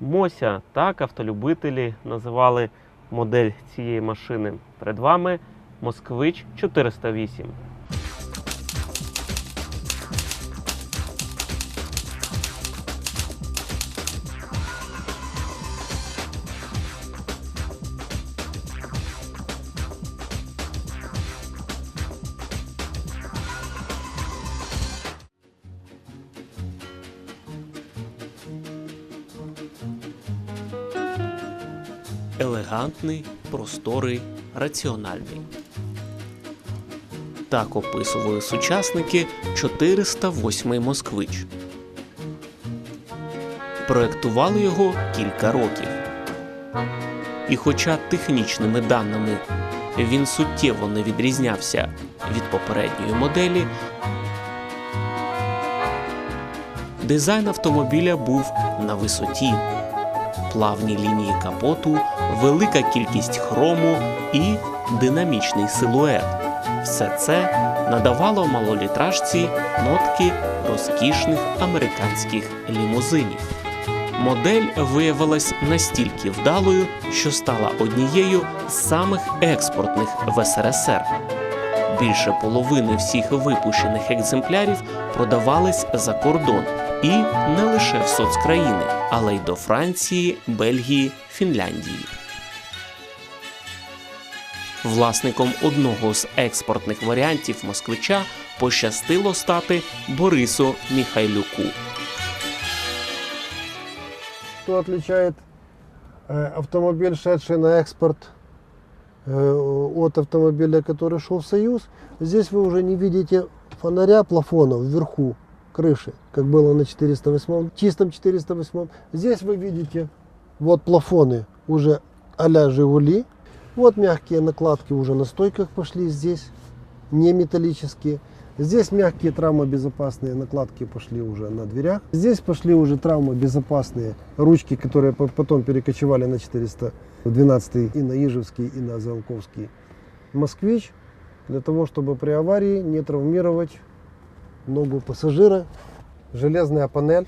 Мося. Так автолюбителі називали модель цієї машини. Перед вами Москвич 408. Елегантний, просторий, раціональний. Так описували сучасники 408 москвич. Проектували його кілька років. І хоча технічними даними він суттєво не відрізнявся від попередньої моделі, дизайн автомобіля був на висоті плавні лінії капоту, велика кількість хрому і динамічний силует. Все це надавало малолітражці нотки розкішних американських лімузинів. Модель виявилась настільки вдалою, що стала однією з самих експортних в СРСР. Більше половини всіх випущених екземплярів продавались за кордон і не лише в соцкраїни, але й до Франції, Бельгії, Фінляндії. Власником одного з експортних варіантів москвича пощастило стати Борису Міхайлюку. Что отличает э, автомобиль, шедший на экспорт, э, от автомобиля, который шел в Союз? Здесь вы уже не видите фонаря плафона вверху крыши, как было на 408, чистом 408. Здесь вы видите вот плафоны уже а-ля Жигули. Вот мягкие накладки уже на стойках пошли здесь, не металлические. Здесь мягкие травмобезопасные накладки пошли уже на дверях. Здесь пошли уже травмобезопасные ручки, которые по- потом перекочевали на 412 и на Ижевский, и на Залковский москвич. Для того, чтобы при аварии не травмировать ногу пассажира. Железная панель,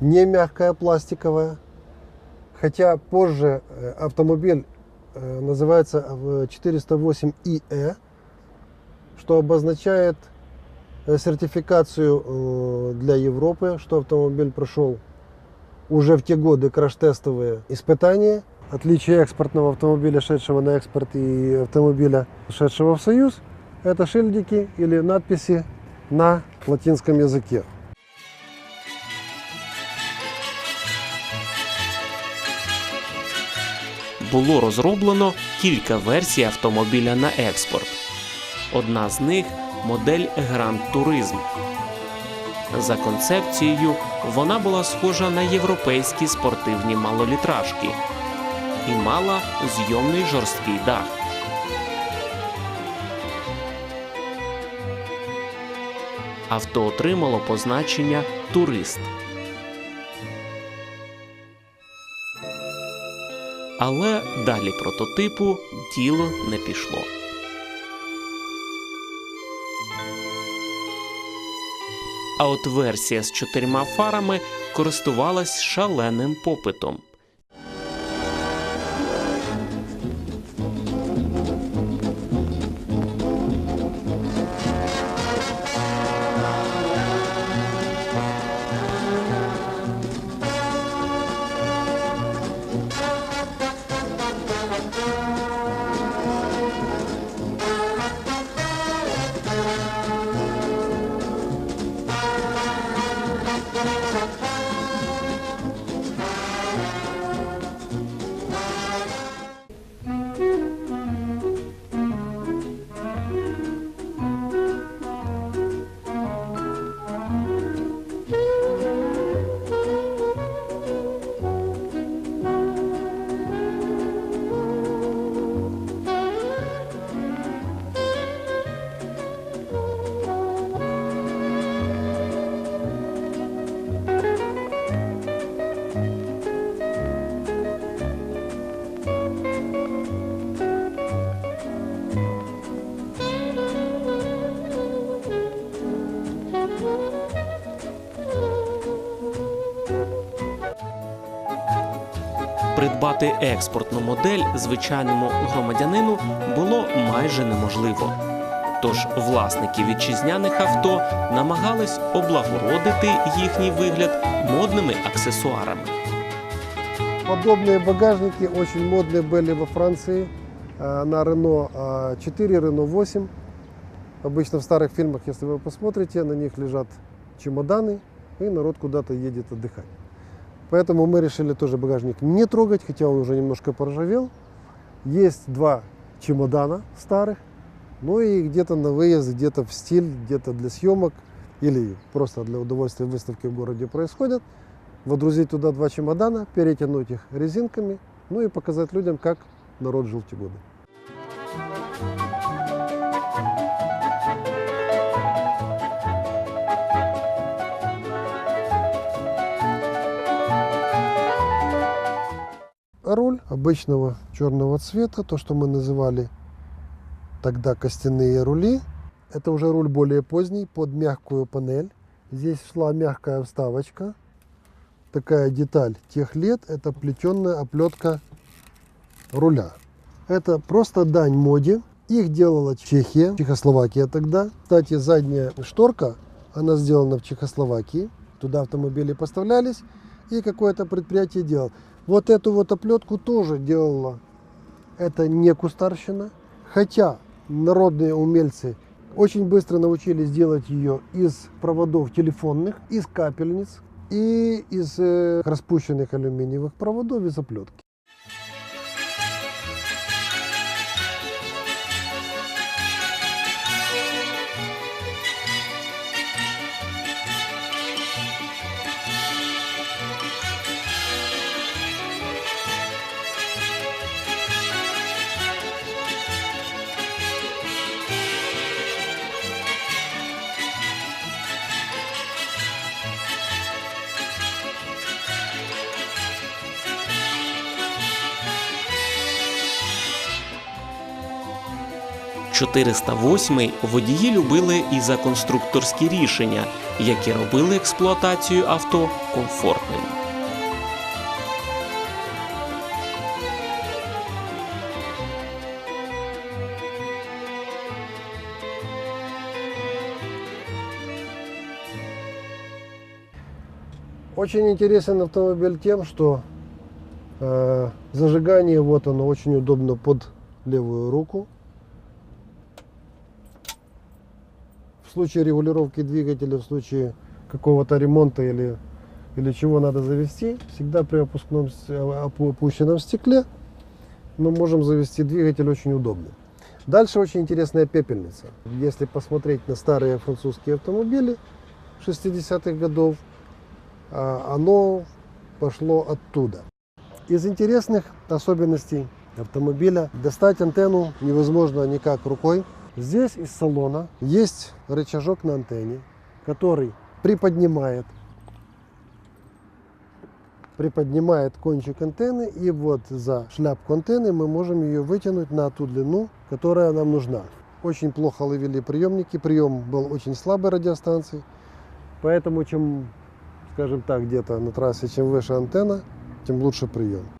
не мягкая, пластиковая. Хотя позже э, автомобиль называется э, 408ИЭ, что обозначает э, сертификацию э, для Европы, что автомобиль прошел уже в те годы краш-тестовые испытания. Отличие экспортного автомобиля, шедшего на экспорт, и автомобиля, шедшего в Союз, это шильдики или надписи на латинском языке. Було розроблено кілька версій автомобіля на експорт. Одна з них модель Grand Tourism. За концепцією, вона була схожа на європейські спортивні малолітражки і мала зйомний жорсткий дах. Авто отримало позначення турист. Але далі прототипу діло не пішло. А от версія з чотирма фарами користувалась шаленим попитом. Придбати експортну модель звичайному громадянину було майже неможливо. Тож власники вітчизняних авто намагались облагородити їхній вигляд модними аксесуарами. Подобные багажники очень модные были во Франции э, на Renault э, 4, Renault 8. Обычно в старых фильмах, если вы посмотрите, на них лежат чемоданы, и народ куда-то едет отдыхать. Поэтому мы решили тоже багажник не трогать, хотя он уже немножко поржавел. Есть два чемодана старых, ну и где-то на выезд, где-то в стиль, где-то для съемок или просто для удовольствия выставки в городе происходят водрузить туда два чемодана, перетянуть их резинками, ну и показать людям, как народ жил в те годы. Руль обычного черного цвета, то, что мы называли тогда костяные рули. Это уже руль более поздний, под мягкую панель. Здесь шла мягкая вставочка, такая деталь тех лет, это плетенная оплетка руля. Это просто дань моде. Их делала Чехия, Чехословакия тогда. Кстати, задняя шторка, она сделана в Чехословакии. Туда автомобили поставлялись, и какое-то предприятие делало. Вот эту вот оплетку тоже делала. Это не кустарщина. Хотя народные умельцы очень быстро научились делать ее из проводов телефонных, из капельниц, и из э, распущенных алюминиевых проводов из оплетки. – 408 водії любили і за конструкторські рішення, які робили експлуатацію авто комфортним. Очень интересен автомобиль тем, что э, зажигание вот оно очень удобно под левую руку. Случае регулировки двигателя, в случае какого-то ремонта или, или чего надо завести, всегда при опускном, с- опу- опущенном стекле мы можем завести двигатель очень удобно. Дальше очень интересная пепельница. Если посмотреть на старые французские автомобили 60-х годов, а, оно пошло оттуда. Из интересных особенностей автомобиля достать антенну невозможно никак рукой. Здесь из салона есть рычажок на антенне, который приподнимает приподнимает кончик антенны и вот за шляпку антенны мы можем ее вытянуть на ту длину, которая нам нужна. Очень плохо ловили приемники, прием был очень слабой радиостанции, поэтому чем скажем так, где-то на трассе, чем выше антенна, тем лучше прием.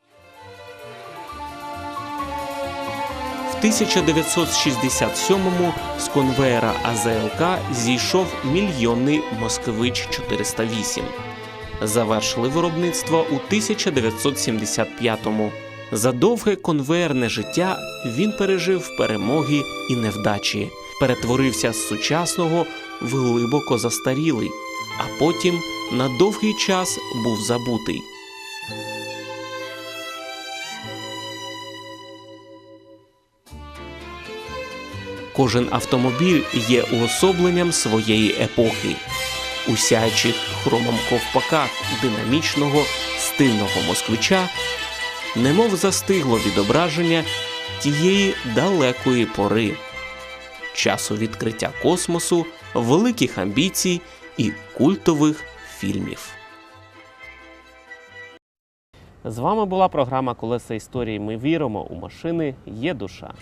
1967-му з конвеєра АЗЛК зійшов мільйонний Москвич 408. Завершили виробництво у 1975-му. За довге конвеєрне життя він пережив перемоги і невдачі, перетворився з сучасного в глибоко застарілий, а потім на довгий час був забутий. Кожен автомобіль є уособленням своєї епохи. У хромом ковпаках динамічного стильного москвича немов застигло відображення тієї далекої пори, часу відкриття космосу, великих амбіцій і культових фільмів. З вами була програма Колеса історії. Ми віримо у машини. Є душа.